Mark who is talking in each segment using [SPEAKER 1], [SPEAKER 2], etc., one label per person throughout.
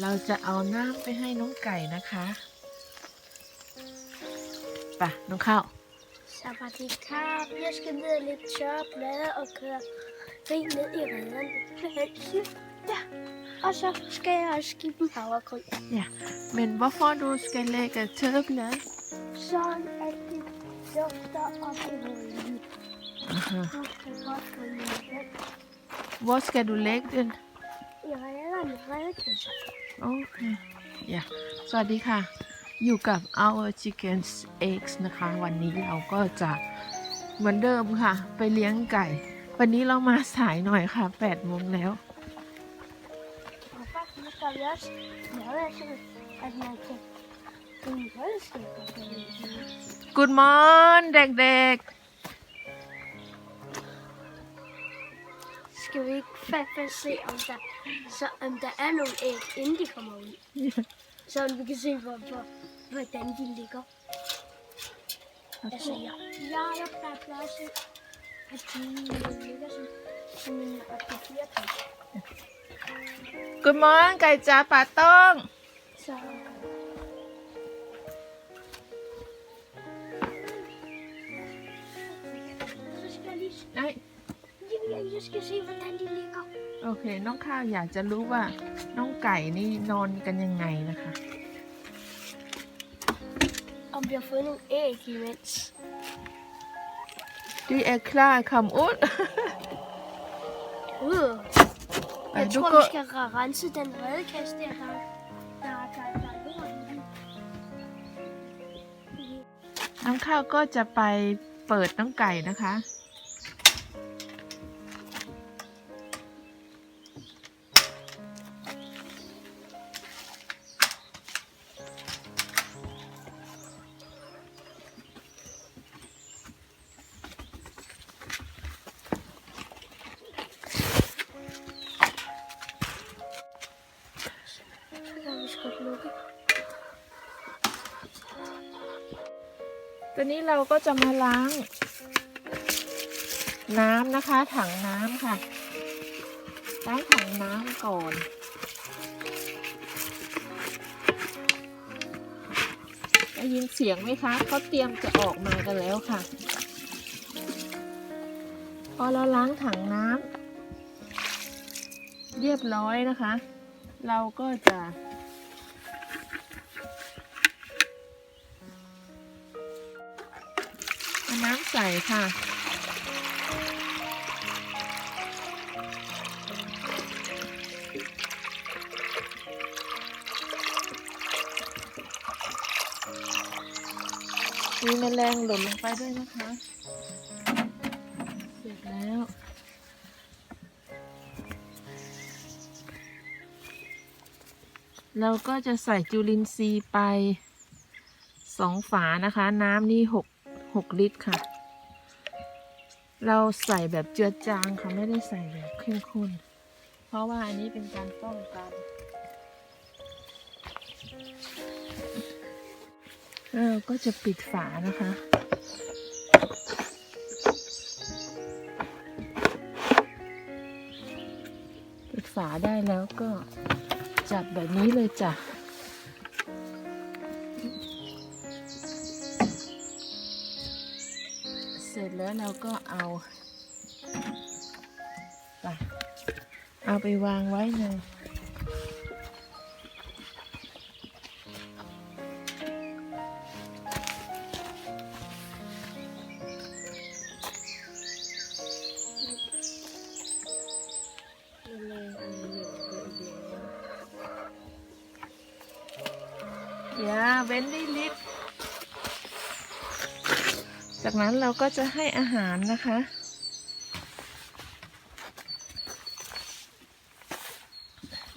[SPEAKER 1] เราจะเอาน้ำไปให้น้องไก่นะคะไปะน้องข้าว
[SPEAKER 2] Sabatikap, jeg skal ned og lidt tørre blade og køre rig ned i rederne. Ja, og så skal jeg også give dem havregryn.
[SPEAKER 1] Men hvorfor du skal lægge tørreblad?
[SPEAKER 2] Sådan at de dufter og bliver lidt.
[SPEAKER 1] Aha.
[SPEAKER 2] Du skal godt gå ned i den.
[SPEAKER 1] Hvor skal du lægge den? โอเคอย่าสวัสดีค่ะ อยู่กับ our chickens eggs นะคะ วันนี้เราก็จะเหมือนเดิมค่ะ ไปเลี้ยงไก่ วันนี้เรามาสายหน่อยค่ะแปดโมงแล้ว
[SPEAKER 2] กูดม
[SPEAKER 1] อนเด็ก
[SPEAKER 2] ๆ Ska vi peppa se om det så, om der er nogle æg, inden de kommer ud?
[SPEAKER 1] ๆ
[SPEAKER 2] Så vi kan se, hvor, hvor, hvordan de ligger. Altså, jeg, jeg, jeg plejer også, at de ligger som, som en papirkant.
[SPEAKER 1] Good morning ไก่จ๋าป่าต้อง
[SPEAKER 2] Så... Så skal jeg lige
[SPEAKER 1] ไอ้ย
[SPEAKER 2] jeg, jeg skal se, hvordan de ligger.
[SPEAKER 1] โอเค น้องข้าวอยากจะรู้ว่าน้องไก่นี่นอนกันยังไงนะคะ
[SPEAKER 2] Om vi har fået nogle æg imens.
[SPEAKER 1] De er klar at komme ud
[SPEAKER 2] Uh.
[SPEAKER 1] Ej,
[SPEAKER 2] Jeg
[SPEAKER 1] du
[SPEAKER 2] tror,
[SPEAKER 1] går-
[SPEAKER 2] vi skal re- rense den redekasse der, der, der, der, der er lort i den.
[SPEAKER 1] น้องข้าวก็จะไปเปิดน้องไก่นะคะ ตัวนี้เราก็จะมาล้าง น้ำนะคะ ถังน้ำค่ะ ล้างถังน้ำก่อนได้ยินเสียงไหมคะเขาเตรียมจะออกมากันแล้วค่ะ พอเราล้างถังน้ำเรียบร้อยนะคะ เราก็จะ น้ำใส่ค่ะ มีแมลงหล่นลงไปด้วยนะคะ เสร็จแล้ว เราก็จะใส่จุลินทรีย์ไปสองฝานะคะ น้ำนี่หก 6 ลิตรค่ะ เราใส่แบบเจือจางค่ะ ไม่ได้ใส่แบบเข้มข้น เพราะว่าอันนี้เป็นการป้องกัน เราก็จะปิดฝานะคะปิดฝาได้แล้วก็จับแบบนี้เลยจ้ะ ร็จแล้วเราก็เอาไปเอาไปวางไว้ในอย่าเว้นได้ลิฟ จากนั้นเราก็จะให้อาหารนะคะ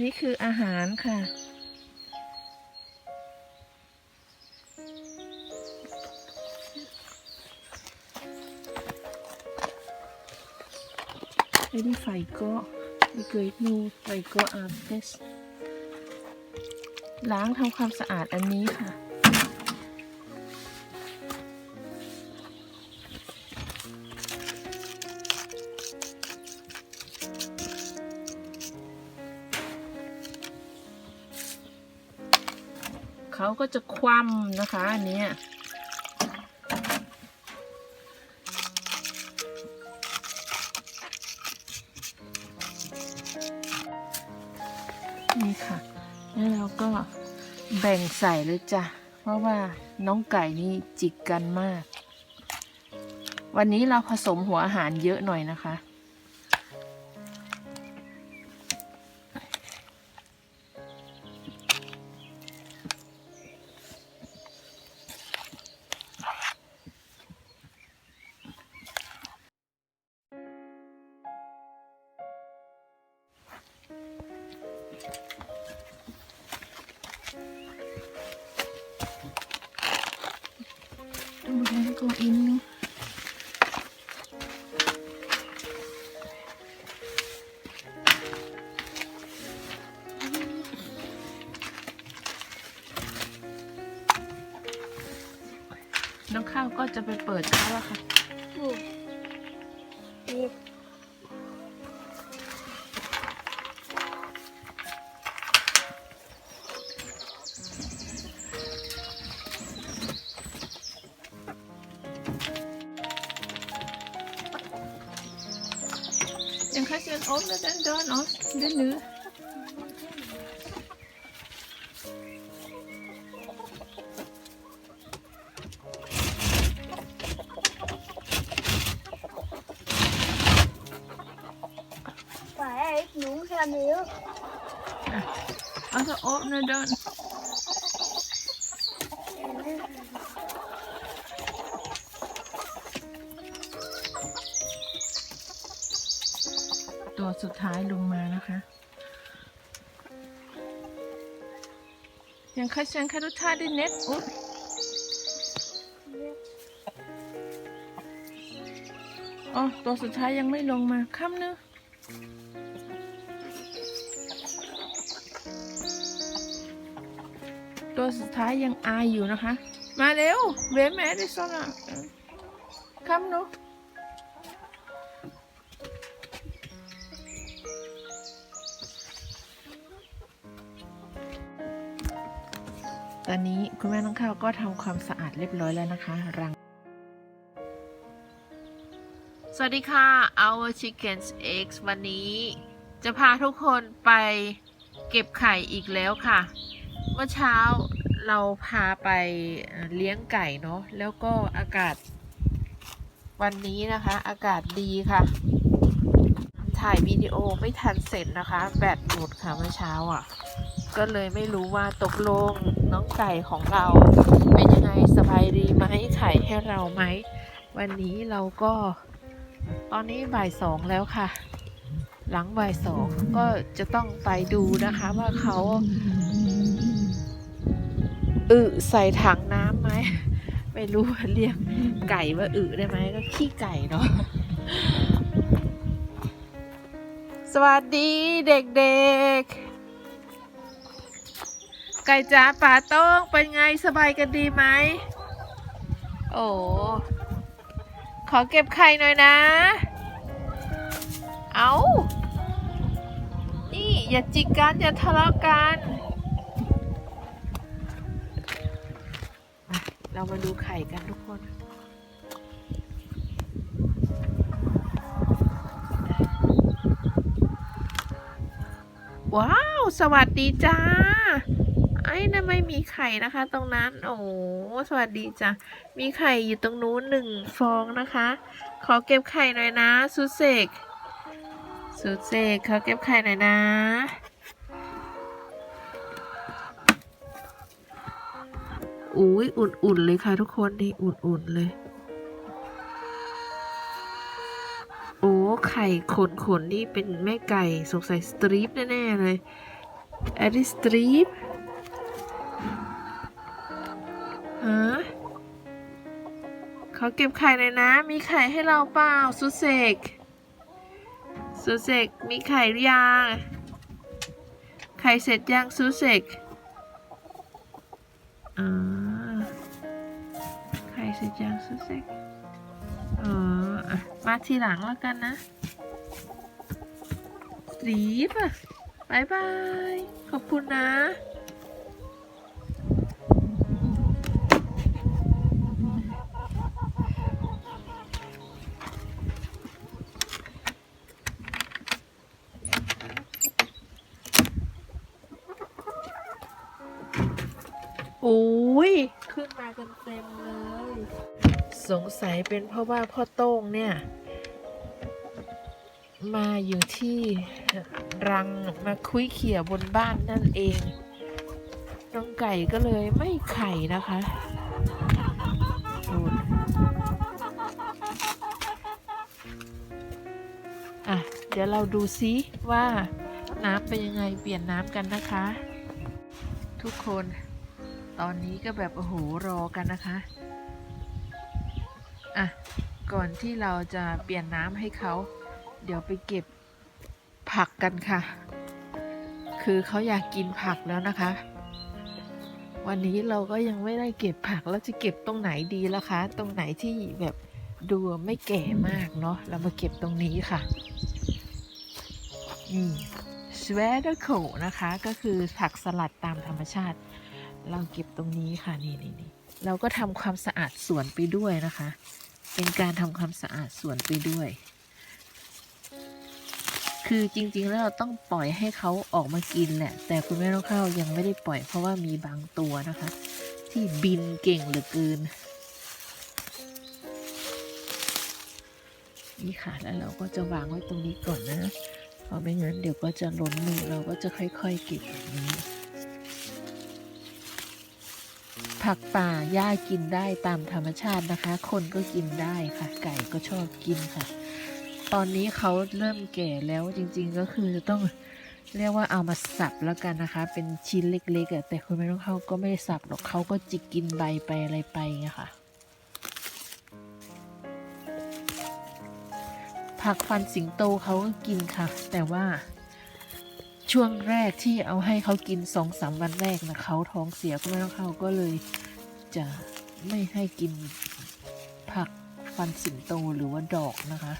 [SPEAKER 1] นี่คืออาหารค่ะ Ready Figo The Great New Figo a r t i s ล้างทำความสะอาดอันนี้ค่ะ ก็จะคว่ำนะคะอันนี้นี่ค่ะ แล้วเราก็แบ่งใส่เลยจ้ะ เพราะว่าน้องไก่นี่จิกกันมาก วันนี้เราผสมหัวอาหารเยอะหน่อยนะคะาก็จะไปเปิดเขาละค่ะ
[SPEAKER 2] ยั
[SPEAKER 1] งคะเซียนออฟ
[SPEAKER 2] แล้วดันดอน
[SPEAKER 1] ออฟเดินเนื้อ งมานะคะ ยังคัดยังคัดทุกท่าด้เน็ตอุ๊ยอ๋อตัวสุดท้ายยังไม่ลงมาค่ำเนอะตัวสุดท้ายยังอายอยู่นะคะ มาเร็วเวแม่ได้ซ่อนอะค่ำเนอะ อนนี้คุณแม่น้องข้าวก็ทำความสะอาดเรียบร้อยแล้วนะคะรัง สวัสดีค่ะ Our Chickens Eggs วันนี้ จะพาทุกคนไปเก็บไข่อีกแล้วค่ะ เมื่อเช้าเราพาไปเอ่อเลี้ยงไก่เนาะ แล้วก็อากาศ วันนี้นะคะ อากาศดีค่ะ ถ่ายวิดีโอไม่ทันเสร็จนะคะ แบตหมดค่ะเมื่อเช้าอะ ก็เลยไม่รู้ว่าตกลง น้องไก่ของเรา เป็นยังไงสบายดีไหมไข่ให้เราไหม วันนี้เราก็ ตอนนี้บ่ายสองแล้วค่ะ หลังบ่ายสองก็จะต้องไปดูนะคะว่าเขาอึใส่ถังน้ำไหมไม่รู้เรียกไก่ว่าอึได้ไหมก็ขี้ไก่เนาะสวัสดีเด็กๆ ไก่จ๋าป่าโต้งเป็นไงสบายกันดีไหม โอ้ขอเก็บไข่หน่อยนะ เอานี่อย่าจิกกัน อย่าทะเลาะกันมาเรามาดูไข่กันทุกคนว้าว สวัสดีจ้า ไอ้นั่นไม่มีไข่นะคะ ตรงนั้น โอ้สวัสดีจ้ะ มีไข่อยู่ตรงนู้นหนึ่งฟองนะคะ ขอเก็บไข่หน่อยนะสุเสกสุเสกขอเก็บไข่หน่อยนะอุ้ยอุ่นๆเลยค่ะทุกคนนี่อุ่นๆเลยโอ้ไข่ขนขนๆนี่เป็นแม่ไก่สงสัยสตรีปแน่ ๆ เลยแอดิสตรี ปฮะขอเก็บไข่หน่อยนะ มีไข่ให้เราเปล่าสุเสกสุเสกมีไข่หรือยังไข่เสร็จยังสุเสกอ่าไข่เสร็จยังสุเสกเอออะมาทีหลังแล้วกันนะสีฟอะบายบาย ขอบคุณนะ อุ้ยขึ้นมากันเต็มเลย สงสัยเป็นเพราะว่าพ่อโต้งเนี่ย มาอยู่ที่รังมาคุยเขี่ยบนบ้านนั่นเอง น้องไก่ก็เลยไม่ไข่นะคะอะ เดี๋ยวเราดูซิว่าน้ำเป็นยังไงเปลี่ยนน้ำกันนะคะ ทุกคน ตอนนี้ก็แบบโอ้โหรอกันนะคะ อะ ก่อนที่เราจะเปลี่ยนน้ำให้เขา เดี๋ยวไปเก็บผักกันค่ะ คือเขาอยากกินผักแล้วนะคะ วันนี้เราก็ยังไม่ได้เก็บผัก แล้วจะเก็บตรงไหนดีล่ะคะ ตรงไหนที่แบบดูไม่แก่มากเนาะ เรามาเก็บตรงนี้ค่ะ นี่สว e เดอร์โ e นะคะ ก็คือผักสลัดตามธรรมชาติ เราเก็บตรงนี้ค่ะนี่นี่นี่เราก็ทำความสะอาดสวนไปด้วยนะคะ เป็นการทำความสะอาดสวนไปด้วย คือจริงๆแล้วเราต้องปล่อยให้เขาออกมากินแหละ แต่คุณแม่ต้องเข้ายังไม่ได้ปล่อยเพราะว่ามีบางตัวนะคะ ที่บินเก่งเหลือเกินนี่ค่ะแล้วเราก็จะวางไว้ตรงนี้ก่อนนะ เพราะไม่งั้นเดี๋ยวก็จะล้นมือเราก็จะค่อยๆเก็บแบบนี้ ผักป่าหญ้ากินได้ตามธรรมชาตินะคะ คนก็กินได้ค่ะ ไก่ก็ชอบกินค่ะ ตอนนี้เขาเริ่มแก่แล้วจริงๆก็คือต้องเรียกว่าเอามาสับแล้วกันนะคะ เป็นชิ้นเล็กๆแต่คุณแม่ต้องเขาก็ไม่ได้สับหรอกเขาก็จิกกินใบไปอะไรไปไงค่ะ ผักฟันสิงโตเขาก็กินค่ะ แต่ว่า ช่วงแรกที่เอาให้เขากินสองสามวันแรกนะเขาท้องเสียคุณแม่ต้องเขาก็เลยจะไม่ให้กินผักฟันสิงโตหรือว่าดอกนะคะ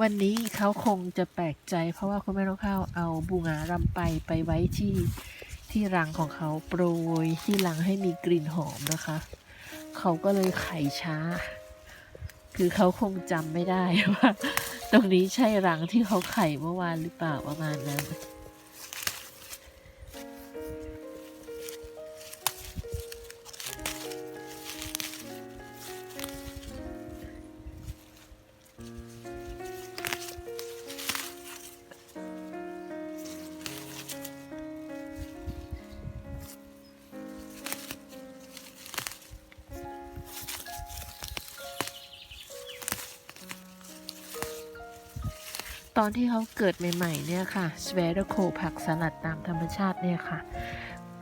[SPEAKER 1] วันนี้เขาคงจะแปลกใจ เพราะว่าคุณแม่น้องข้าวเอาบูงารำไปไปไว้ที่ที่รังของเขาโปรยที่รังให้มีกลิ่นหอมนะคะ เขาก็เลยไข่ช้า คือเขาคงจำไม่ได้ว่า ตรงนี้ใช่รังที่เขาไข่เมื่อวานหรือเปล่าประมาณนั้น อนที่เขาเกิดใหม่ๆเนี่ยค่ะสเวรโคผักสลัดตามธรรมชาติเนี่ยค่ะ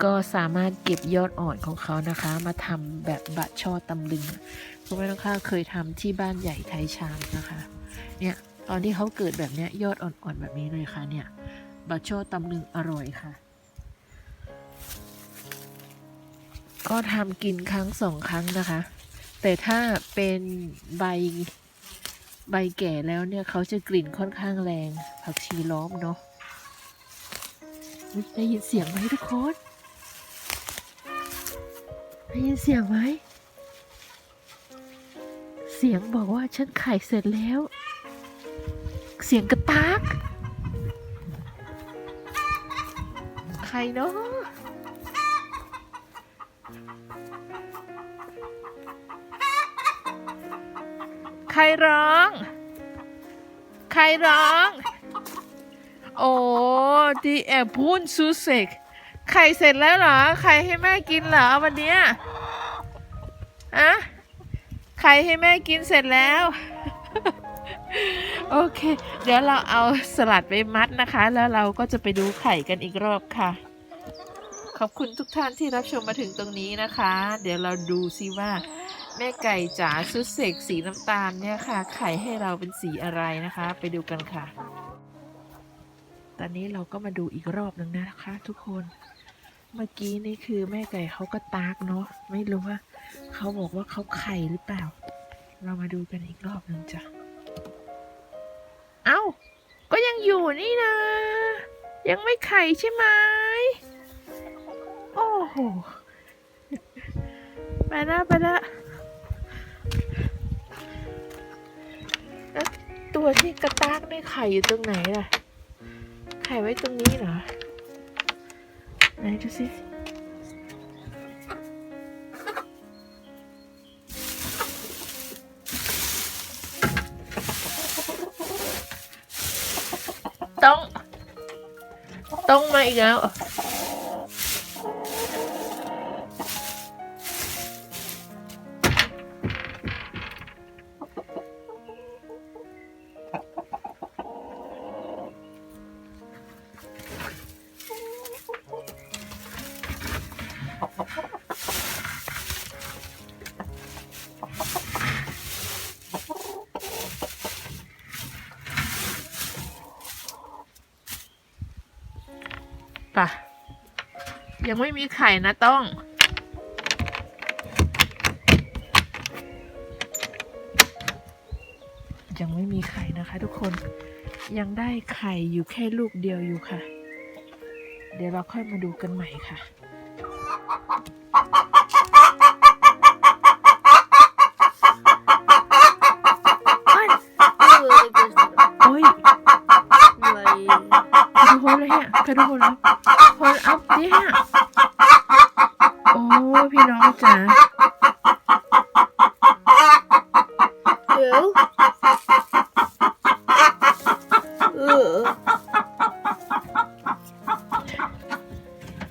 [SPEAKER 1] ก็สามารถเก็บยอดอ่อนของเขานะคะ มาทำแบบบะช่อตำลึงคุณแม่ต้องข้าเคยทำที่บ้านใหญ่ไทยชามนะคะ เนี่ยตอนที่เขาเกิดแบบเนี้ยยอดอ่อนๆแบบนี้เลยค่ะเนี่ยบะช่อตำลึงอร่อยค่ะก็ทำกินครั้งสองครั้งนะคะ แต่ถ้าเป็นใบ ใบแก่แล้วเนี่ยเขาจะกลิ่นค่อนข้างแรง ผักชีล้อมเนาะได้ยินเสียงไหมทุกคนได้ยินเสียงไหมเสียงบอกว่าฉันไข่เสร็จแล้ว เสียงกระตากใครเนาะใครร้อง รร้อง โอ้ดีแอบพูนซูเซกไข่เสร็จแล้วเหรอ ไข่ให้แม่กินเหรอวันเนี้ยอะไข่ให้แม่กินเสร็จแล้ว โอเค เดี๋ยวเราเอาสลัดไปมัดนะคะ แล้วเราก็จะไปดูไข่กันอีกรอบค่ะ ขอบคุณทุกท่านที่รับชมมาถึงตรงนี้นะคะ เดี๋ยวเราดูซิว่า แม่ไก่จ๋าชุดเสกสีน้ำตาลเนี่ยค่ะ ไข่ให้เราเป็นสีอะไรนะคะ ไปดูกันค่ะ ตอนนี้เราก็มาดูอีกรอบหนึ่งนะคะ ทุกคน เมื่อกี้นี่คือแม่ไก่เขาก็ตากเนาะ ไม่รู้ว่าเขาบอกว่าเขาไข่หรือเปล่า เรามาดูกันอีกรอบหนึ่งจ้ะ เอ้า ก็ยังอยู่นี่นะ ยังไม่ไข่ใช่ไหมโอ้โห ไปละไปละ ตัวที่กระตากได้ไข่อยู่ตรงไหนล่ะ ไข่ไว้ตรงนี้เหรอ ไหนดูสิต้อง ต้องมาอีกแล้ว ยังไม่มีไข่นะต้อง ยังไม่มีไข่นะคะ ทุกคนยังได้ไข่อยู่แค่ลูกเดียวอยู่ค่ะ เดี๋ยวเราค่อยมาดูกันใหม่ค่ะโอ้ยใครดูโฮลเลยฮะใครดูโฮลแพี่น้องจ๋า
[SPEAKER 2] Jo. Øh.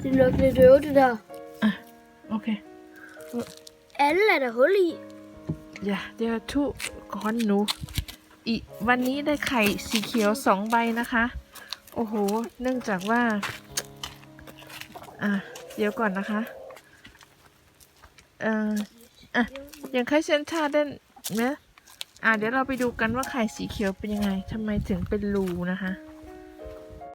[SPEAKER 2] Det er nok lidt øve, det der.
[SPEAKER 1] โอเค
[SPEAKER 2] Alle er der hul i.
[SPEAKER 1] อย่าเดี๋ยวทุกคนหนู อีกวันนี้ได้ไข่สีเขียวสองใบนะคะ โอ้โห เนื่องจากว่า อะ เดี๋ยวก่อนนะคะ เอ่ออะยังไข่เซนชาเด่นเนะอะเดี๋ยวเราไปดูกันว่าไข่สีเขียวเป็นยังไงทำไมถึงเป็นรูนะคะ